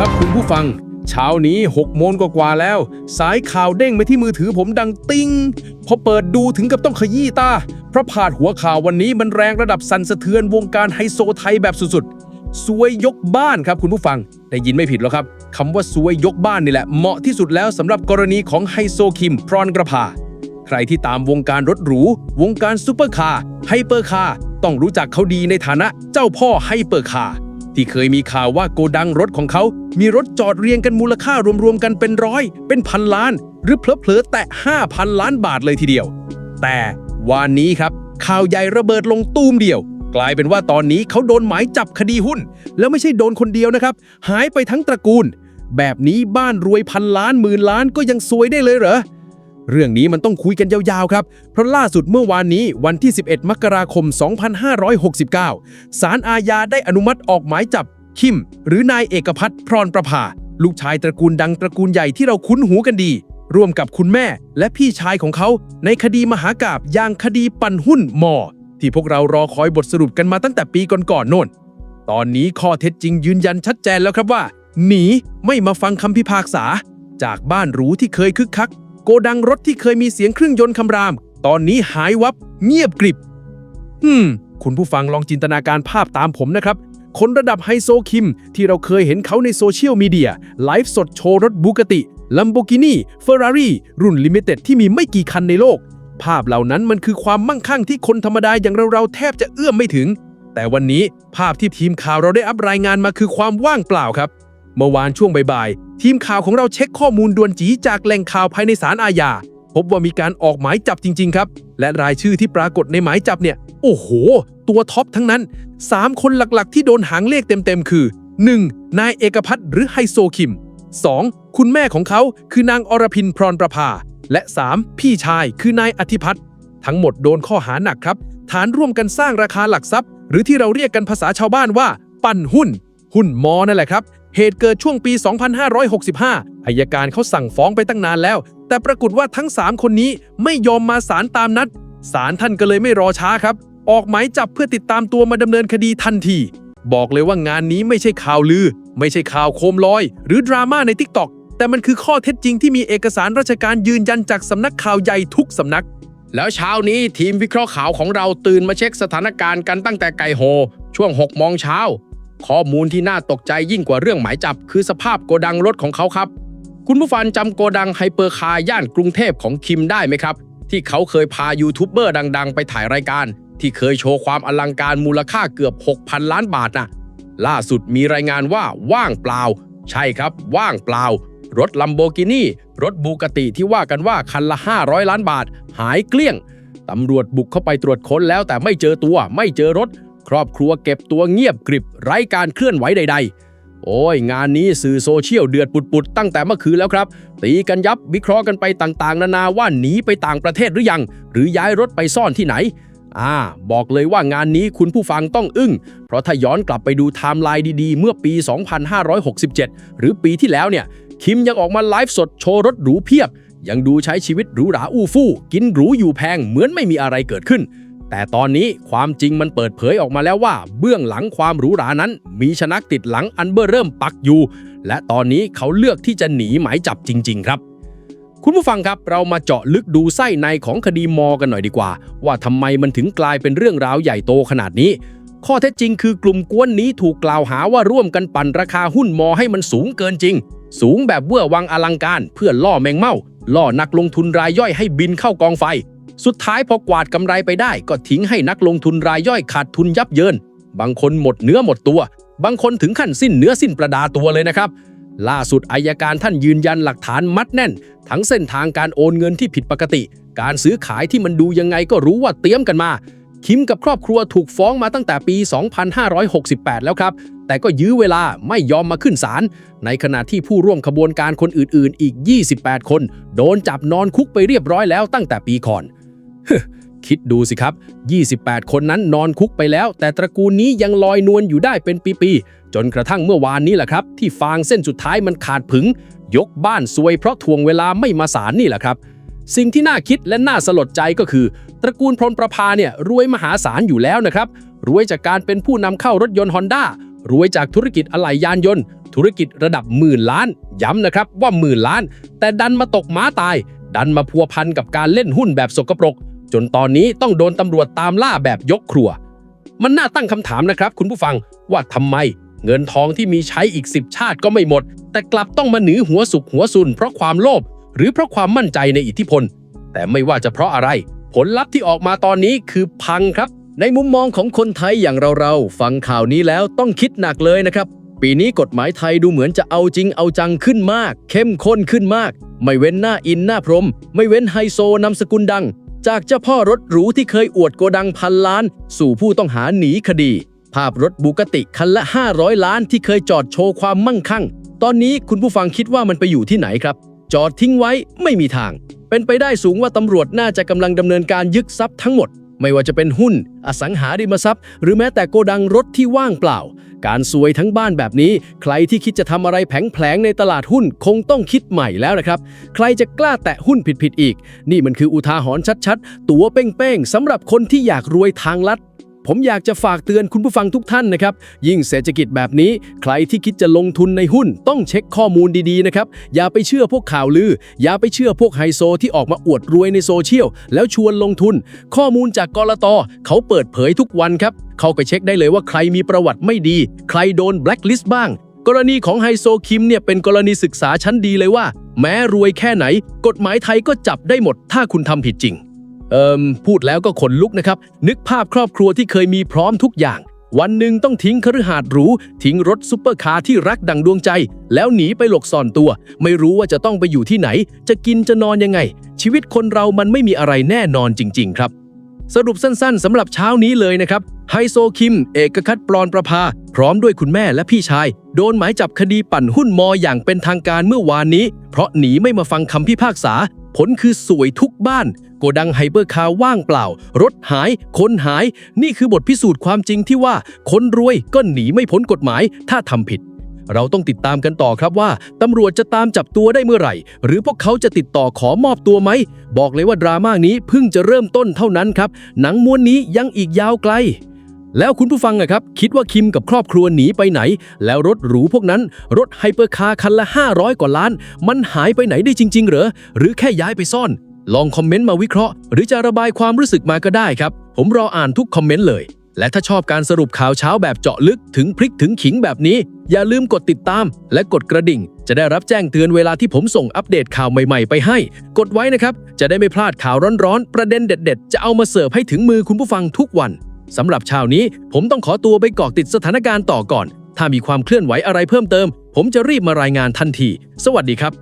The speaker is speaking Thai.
ครับคุณผู้ฟัง เช้านี้6โมงกว่าแล้ว สายข่าวเด้งไปที่มือถือผมดังติ้ง พอเปิดดูถึงกับต้องขยี้ตา เพราะผาดหัวข่าววันนี้มันแรงระดับสั่นสะเทือนวงการไฮโซไทยแบบสุดๆซวยยกบ้านครับคุณผู้ฟัง ได้ยินไม่ผิดหรอกครับคำว่าซวยยกบ้านนี่แหละเหมาะที่สุดแล้วสำหรับกรณีของไฮโซคิมพรอนกระพาใครที่ตามวงการรถหรู วงการซูเปอร์คาร์ไฮเปอร์คาร์ต้องรู้จักเขาดีในฐานะเจ้าพ่อไฮเปอร์คาร์ ที่เคยมีข่าวว่าโกดังรถของเขา มีรถจอดเรียงกันมูลค่ารวมๆกันเป็นร้อย เป็นพันล้าน หรือเพลอๆแตะ 5,000 ล้านบาทเลยทีเดียว แต่วันนี้ครับ ข่าวใหญ่ระเบิดลงตูมเดียว กลายเป็นว่าตอนนี้เขาโดนหมายจับคดีหุ้น แล้วไม่ใช่โดนคนเดียวนะครับ หายไปทั้งตระกูล แบบนี้บ้านรวยพันล้านหมื่นล้านก็ยังซวยได้เลยเหรอ เรื่องนี้มันต้องคุยกันยาวๆครับ เพราะล่าสุดเมื่อวานนี้วันที่ 11 มกราคม 2569 ศาลอาญาได้อนุมัติออกหมายจับ คิม หรือนายเอกพัฒน์พรนประภา ลูกชายตระกูลดังตระกูลใหญ่ที่เราคุ้นหูกันดี ร่วมกับคุณแม่และพี่ชายของเขา ในคดีมหากาบย่างคดีปั่นหุ้นมอ ที่พวกเรารอคอยบทสรุปกันมาตั้งแต่ปีก่อนๆโน่น ตอนนี้ข้อเท็จจริงยืนยันชัดเจนแล้วครับว่า หนีไม่มาฟังคำพิพากษา จากบ้านหรูที่เคยคึกคัก โกดังรถที่เคยมีเสียงเครื่องยนต์คำราม ตอนนี้หายวับเงียบกริบ อืม คุณผู้ฟังลองจินตนาการภาพตามผมนะครับ คนระดับไฮโซคิม ที่เราเคยเห็นเขาในโซเชียลมีเดีย ไลฟ์สดโชว์รถบูกติลัมโบกินีเฟอร์รารี่รุ่นลิมิเต็ดที่มีไม่กี่คันในโลก ภาพเหล่านั้นมันคือความมั่งคั่งที่คนธรรมดาอย่างเราๆแทบจะเอื้อมไม่ถึง แต่วันนี้ภาพที่ทีมข่าวเราได้อัปรายงานมาคือความว่างเปล่าครับ เมื่อวานช่วงบ่าย ทีมข่าวของเราเช็คข้อมูลด่วนจีจากแหล่งข่าวภายในศาลอาญา พบว่ามีการออกหมายจับจริง ๆ ครับ และรายชื่อที่ปรากฏในหมายจับเนี่ย โอ้โห ตัวท็อปทั้งนั้น 3 คนหลักๆ ที่โดนหางเลขเต็มๆ คือ 1. นายเอกพัฒน์หรือไฮโซคิม 2. คุณแม่ของเขาคือนางอรพินพรประภา และ 3. พี่ชายคือนายอธิพัฒน์ทั้งหมดโดนข้อหาหนักครับ ฐานร่วมกันสร้างราคาหลักทรัพย์ หรือที่เราเรียกกันภาษาชาวบ้านว่า ปั่นหุ้น หุ้นมอนั่นแหละครับ เหตุเกิดช่วงปี 2565อายการเขาสั่งฟ้องไปตั้งนานแล้ว แต่ปรากฏว่าทั้ง 3 คนนี้ไม่ยอมมาศาลตามนัดศาลท่านก็เลยไม่รอช้าครับ ออกหมายจับเพื่อติดตามตัวมาดำเนินคดีทันที บอกเลยว่างานนี้ไม่ใช่ข่าวลือ ไม่ใช่ข่าวโคมลอย หรือดราม่าในทิกตอกแต่มันคือข้อเท็จจริงที่มีเอกสารราชการยืนยันจากสำนักข่าวใหญ่ทุกสำนักแล้วเช้านี้ทีมวิเคราะห์ข่าวของเราตื่นมาเช็คสถานการณ์กันตั้งแต่ไก่โฮช่วง6โมงเช้า ข้อมูลที่น่าตกใจยิ่งกว่าเรื่องหมายจับ คือสภาพโกดังรถของเขาครับ คุณผู้ฟังจำโกดังไฮเปอร์คาร์ย่านกรุงเทพของคิมได้ไหมครับ ที่เขาเคยพายูทูบเบอร์ดัง ๆ ไปถ่ายรายการ ที่เคยโชว์ความอลังการมูลค่าเกือบ 6,000 ล้านบาทน่ะล่าสุดมีรายงานว่าว่างเปล่า ใช่ครับ ว่างเปล่า รถลัมโบกินีรถบูกติที่ว่ากันว่าคันละ 500 ล้านบาท หายเกลี้ยงตำรวจบุกเข้าไปตรวจค้นแล้วแต่ไม่เจอตัวไม่เจอรถ ครอบครัวเก็บตัวเงียบกริบไร้การเคลื่อนไหวใด ๆ โอ้ย งานนี้สื่อโซเชียลเดือดปุดๆ ตั้งแต่เมื่อคืนแล้วครับ ตีกันยับวิเคราะห์กันไปต่างๆ นานาว่าหนีไปต่างประเทศหรือยัง หรือย้ายรถไปซ่อนที่ไหนอ่าบอกเลยว่างานนี้คุณผู้ฟังต้องอึ้ง เพราะถ้าย้อนกลับไปดูไทม์ไลน์ดีๆ เมื่อปี 2567 หรือปีที่แล้วเนี่ย คิมยังออกมาไลฟ์สดโชว์รถหรูเพียบ ยังดูใช้ชีวิตหรูหราอู้ฟู่ กินหรูอยู่แพงเหมือนไม่มีอะไรเกิดขึ้น แต่ตอนนี้ความจริงมันเปิดเผยออกมาแล้วว่า เบื้องหลังความหรูหรานั้น มีชนักติดหลังอันเบอร์เริ่มปักอยู่ และตอนนี้เขาเลือกที่จะหนีหมายจับจริง ๆ ครับ คุณผู้ฟังครับเรามาเจาะลึกดูไส้ในของคดีมอกันหน่อยดีกว่า ว่าทำไมมันถึงกลายเป็นเรื่องราวใหญ่โตขนาดนี้ ข้อเท็จจริงคือกลุ่มกวนนี้ถูกกล่าวหาว่าร่วมกันปั่นราคาหุ้นมอให้มันสูงเกินจริง สูงแบบเวอร์วังอลังการ เพื่อล่อแมงเม่าล่อนักลงทุนรายย่อยให้บินเข้ากองไฟ สุดท้ายพอกวาดกำไรไปได้ ก็ทิ้งให้นักลงทุนรายย่อยขาดทุนยับเยิน บางคนหมดเนื้อหมดตัว บางคนถึงขั้นสิ้นเนื้อสิ้นประดาตัวเลยนะครับ ล่าสุดอายการท่านยืนยันหลักฐานมัดแน่น ทั้งเส้นทางการโอนเงินที่ผิดปกติ การซื้อขายที่มันดูยังไงก็รู้ว่าเตรียมกันมา คิมกับครอบครัวถูกฟ้องมาตั้งแต่ปี 2568 แล้วครับแต่ก็ยื้อเวลาไม่ยอมมาขึ้นศาล ในขณะที่ผู้ร่วมขบวนการคนอื่นๆ อีก 28 คน โดนจับนอนคุกไปเรียบร้อยแล้วตั้งแต่ปีก่อน คิดดูสิครับ 28 คนนั้นนอนคุกไปแล้ว แต่ตระกูลนี้ยังลอยนวลอยู่ได้เป็นปีๆ จนกระทั่งเมื่อวานนี้แหละครับ ที่ฟางเส้นสุดท้ายมันขาดผึง ยกบ้านซวยเพราะทวงเวลาไม่มาศาลนี่แหละครับ สิ่งที่น่าคิดและน่าสลดใจก็คือ ตระกูลพลประภาเนี่ยรวยมหาศาลอยู่แล้วนะครับ รวยจากการเป็นผู้นำเข้ารถยนต์ฮอนด้ารวยจากธุรกิจอะไหล่ยานยนต์ ธุรกิจระดับหมื่นล้าน ย้ำนะครับว่าหมื่นล้าน แต่ดันมาตกม้าตาย ดันมาพัวพันกับการเล่นหุ้นแบบสกปรก จนตอนนี้ต้องโดนตำรวจตามล่าแบบยกครัว มันน่าตั้งคำถามนะครับ คุณผู้ฟังว่าทำไมเงินทองที่มีใช้อีกสิบชาติก็ไม่หมด แต่กลับต้องมาหนีหัวสุกหัวซุนเพราะความโลภหรือเพราะความมั่นใจในอิทธิพล แต่ไม่ว่าจะเพราะอะไร ผลลัพธ์ที่ออกมาตอนนี้คือพังครับ ในมุมมองของคนไทยอย่างเราๆฟังข่าวนี้แล้วต้องคิดหนักเลยนะครับ ปีนี้กฎหมายไทยดูเหมือนจะเอาจริงเอาจังขึ้นมาก เข้มข้นขึ้นมาก ไม่เว้นหน้าอินหน้าพรหมไม่เว้นไฮโซนำสกุลดัง จากเจ้าพ่อรถหรูที่เคยอวดโกดังพันล้าน สู่ผู้ต้องหาหนีคดี ภาพรถบุกติคันละ 500 ล้านที่เคยจอดโชว์ความมั่งคั่ง ตอนนี้คุณผู้ฟังคิดว่ามันไปอยู่ที่ไหนครับ จอดทิ้งไว้ไม่มีทาง เป็นไปได้สูงว่าตำรวจน่าจะกำลังดำเนินการยึดทรัพย์ทั้งหมด ไม่ว่าจะเป็นหุ้น อสังหาริมทรัพย์ หรือแม้แต่โกดังรถที่ว่างเปล่า การซวยทั้งบ้านแบบนี้ ใครที่คิดจะทำอะไรแผลงๆในตลาดหุ้นคงต้องคิดใหม่แล้วนะครับ ใครจะกล้าแตะหุ้นผิดๆอีก นี่มันคืออุทาหรณ์ชัดๆ ตัวเป้งๆสำหรับคนที่อยากรวยทางลัด ผมอยากจะฝากเตือนคุณผู้ฟังทุกท่านนะครับ ยิ่งเศรษฐกิจแบบนี้ ใครที่คิดจะลงทุนในหุ้นต้องเช็คข้อมูลดีๆนะครับ อย่าไปเชื่อพวกข่าวลือ อย่าไปเชื่อพวกไฮโซที่ออกมาอวดรวยในโซเชียล แล้วชวนลงทุน ข้อมูลจากกรตเขาเปิดเผยทุกวันครับ เข้าไปเช็คได้เลยว่าใครมีประวัติไม่ดี ใครโดนแบล็คลิสต์บ้าง กรณีของไฮโซคิมเนี่ยเป็นกรณีศึกษาชั้นดีเลยว่า แม้รวยแค่ไหน กฎหมายไทยก็จับได้หมด ถ้าคุณทำผิดจริง เอิมพูดแล้วก็ขนลุกนะครับ นึกภาพครอบครัวที่เคยมีพร้อมทุกอย่าง วันหนึ่งต้องทิ้งคฤหาสน์หรู ทิ้งรถซุปเปอร์คาร์ที่รักดังดวงใจ แล้วหนีไปหลบซ่อนตัว ไม่รู้ว่าจะต้องไปอยู่ที่ไหน จะกินจะนอนยังไง ชีวิตคนเรามันไม่มีอะไรแน่นอนจริง ๆ ครับ สรุปสั้นๆสำหรับเช้านี้เลยนะครับไฮโซคิม เอกคัตปลอนประภา พร้อมด้วยคุณแม่และพี่ชาย โดนหมายจับคดีปั่นหุ้นมออย่างเป็นทางการเมื่อวานนี้ เพราะหนีไม่มาฟังคำพิพากษา ผลคือสวยทุกบ้าน โกดังไฮเปอร์คาร์ว่างเปล่า รถหาย คนหาย นี่คือบทพิสูจน์ความจริงที่ว่า คนรวยก็หนีไม่พ้นกฎหมาย ถ้าทำผิด เราต้องติดตามกันต่อครับว่าตำรวจจะตามจับตัวได้เมื่อไหร่ หรือพวกเขาจะติดต่อขอมอบตัวไหม บอกเลยว่าดราม่านี้เพิ่งจะเริ่มต้นเท่านั้นครับ หนังม้วนนี้ยังอีกยาวไกลแล้วคุณผู้ฟังอะครับ คิดว่าคิมกับครอบครัวหนีไปไหน แล้วรถหรูพวกนั้น รถไฮเปอร์คาร์คันละ 500 กว่าล้าน มันหายไปไหนได้จริง ๆ เหรอ หรือแค่ย้ายไปซ่อน ลองคอมเมนต์มาวิเคราะห์ หรือจะระบายความรู้สึกมาก็ได้ครับ ผมรออ่านทุกคอมเมนต์เลย และถ้าชอบการสรุปข่าวเช้าแบบเจาะลึกถึงพริกถึงขิงแบบนี้ อย่าลืมกดติดตาม และกดกระดิ่ง จะได้รับแจ้งเตือนเวลาที่ผมส่งอัปเดตข่าวใหม่ๆ ไปให้ กดไว้นะครับ จะได้ไม่พลาดข่าวร้อนๆ ประเด็นเด็ด ๆ จะเอามาเสิร์ฟให้ถึงมือคุณผู้ฟังทุกวันสำหรับเช้านี้ ผมต้องขอตัวไปเกาะติดสถานการณ์ต่อก่อน ถ้ามีความเคลื่อนไหวอะไรเพิ่มเติม ผมจะรีบมารายงานทันที สวัสดีครับ